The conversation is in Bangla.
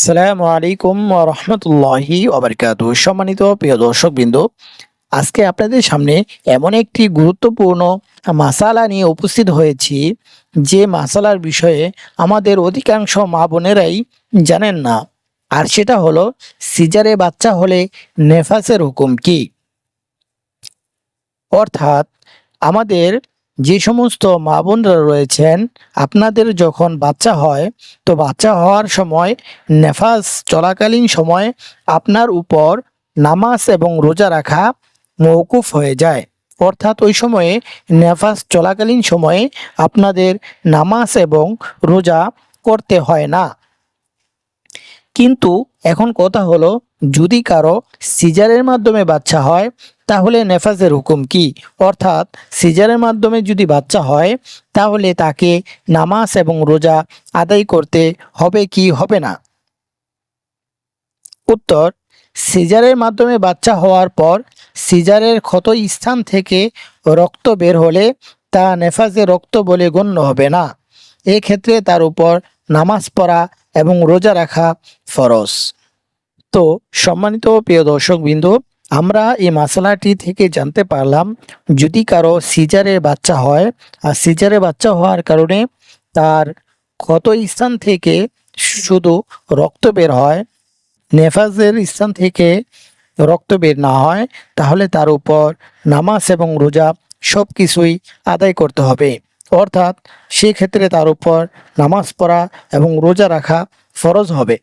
আসসালামু আলাইকুম রহমতুল্লাহি ওবরকাতু। সম্মানিত প্রিয় দর্শকবৃন্দ, আজকে আপনাদের সামনে এমন একটি গুরুত্বপূর্ণ মাসালা নিয়ে উপস্থিত হয়েছি, যে মাসালার বিষয়ে আমাদের অধিকাংশ মা বোনেরাই জানেন না। আর সেটা হলো, সিজারে বাচ্চা হলে নেফাসের হুকুম কি? অর্থাৎ, আমাদের যে সমস্ত মা বোনরা রয়েছেন, আপনাদের যখন বাচ্চা হয়, তো বাচ্চা হওয়ার সময়, নেফাস চলাকালীন সময় আপনার উপর নামাজ এবং রোজা রাখা মৌকুফ হয়ে যায়। অর্থাৎ ওই সময়ে নেফাস চলাকালীন সময়ে আপনাদের নামাজ এবং রোজা করতে হয় না। কিন্তু এখন কথা হলো, যদি কারও সিজারের মাধ্যমে বাচ্চা হয় তাহলে নেফাজের হুকুম কি? অর্থাৎ সিজারের মাধ্যমে যদি বাচ্চা হয়, তাহলে তাকে নামাজ এবং রোজা আদায় করতে হবে কি হবে না? উত্তর, সিজারের মাধ্যমে বাচ্চা হওয়ার পর সিজারের ক্ষত স্থান থেকে রক্ত বের হলে তা নেফাজে রক্ত বলে গণ্য হবে না। এক্ষেত্রে তার উপর নামাজ পড়া এবং রোজা রাখা ফরজ। তো সম্মানিত প্রিয় দর্শকবৃন্দ আমরা এই মশলাটি থেকে জানতে পারলাম, যদি কারও সিজারে বাচ্চা হয়, আর সিজারে বাচ্চা হওয়ার কারণে তার ক্ষত স্থান থেকে শুধু রক্ত বের হয়, নেফাজের স্থান থেকে রক্ত বের না হয়, তাহলে তার উপর নামাজ এবং রোজা সব কিছুই আদায় করতে হবে। অর্থাৎ সেক্ষেত্রে তার উপর নামাজ পড়া এবং রোজা রাখা ফরজ হবে।